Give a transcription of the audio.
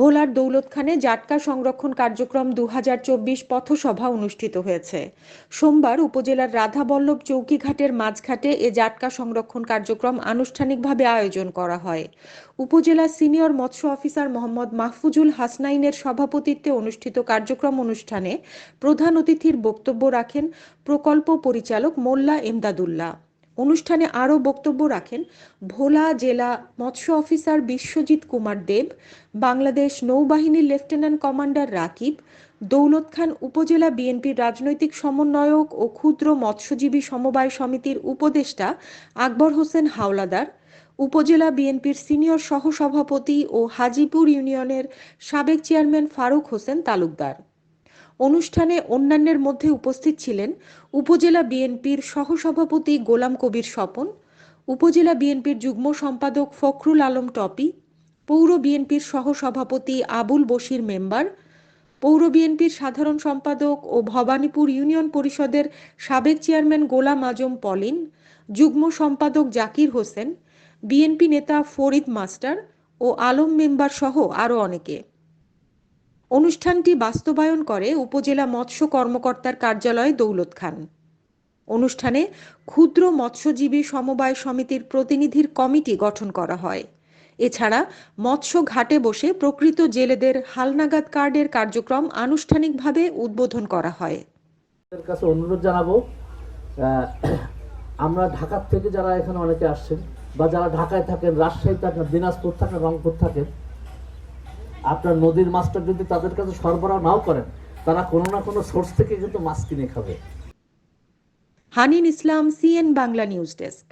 ভোলার দৌলতখানে জাটকা সংরক্ষণ কার্যক্রম দুহাজার চব্বিশ পথসভা অনুষ্ঠিত হয়েছে। সোমবার উপজেলার রাধাবল্লভ চৌকিঘাটের মাঝঘাটে এ জাটকা সংরক্ষণ কার্যক্রম আনুষ্ঠানিকভাবে আয়োজন করা হয়। উপজেলা সিনিয়র মৎস্য অফিসার মোহাম্মদ মাহফুজুল হাসনাইনের সভাপতিত্বে অনুষ্ঠিত কার্যক্রম অনুষ্ঠানে প্রধান অতিথির বক্তব্য রাখেন প্রকল্প পরিচালক মোল্লা এমদাদুল্লাহ। অনুষ্ঠানে আরও বক্তব্য রাখেন ভোলা জেলা মৎস্য অফিসার বিশ্বজিৎ কুমার দেব, বাংলাদেশ নৌবাহিনীর লেফটেন্যান্ট কমান্ডার রাকিব, দৌলত খান উপজেলা বিএনপির রাজনৈতিক সমন্বয়ক ও ক্ষুদ্র মৎস্যজীবী সমবায় সমিতির উপদেষ্টা আকবর হোসেন হাওলাদার, উপজেলা বিএনপির সিনিয়র সহসভাপতি ও হাজিপুর ইউনিয়নের সাবেক চেয়ারম্যান ফারুক হোসেন তালুকদার। অনুষ্ঠানে অন্যান্যের মধ্যে উপস্থিত ছিলেন উপজেলা বিএনপির সহসভাপতি গোলাম কবির স্বপন, উপজেলা বিএনপির যুগ্ম সম্পাদক ফখরুল আলম টপি, পৌর বিএনপির সহসভাপতি আবুল বশির মেম্বার, পৌর বিএনপির সাধারণ সম্পাদক ও ভবানীপুর ইউনিয়ন পরিষদের সাবেক চেয়ারম্যান গোলাম আজম পলিন, যুগ্ম সম্পাদক জাকির হোসেন, বিএনপি নেতা ফরিদ মাস্টার ও আলম মেম্বার সহ আরও অনেকে। অনুষ্ঠানটি বাস্তবায়ন করে উপজেলা মৎস্য কর্মকর্তার কার্যালয় দৌলত খান। অনুষ্ঠানে ক্ষুদ্র মৎস্যজীবী সমবায় সমিতির প্রতিনিধির কমিটি গঠন করা হয়। এছাড়া মৎস্য ঘাটে বসে প্রকৃত জেলেদের হালনাগাদ কার্ডের কার্যক্রম আনুষ্ঠানিকভাবে উদ্বোধন করা হয়। কাছে অনুরোধ জানাব আমরা ঢাকার থেকে যারা এখানে অনেকে আসছেন বা যারা ঢাকায় থাকেন, রাজশাহী থাকেন, দিনাজপুর থাকেন, রংপুর থাকেন আপনার নদীর মাছটা যদি তাদের কাছে সরবরাহ নাও করেন, তারা কোনো না কোনো সোর্স থেকে কিন্তু মাছ কিনে খাবে। Hanin Islam CN Bangla news desk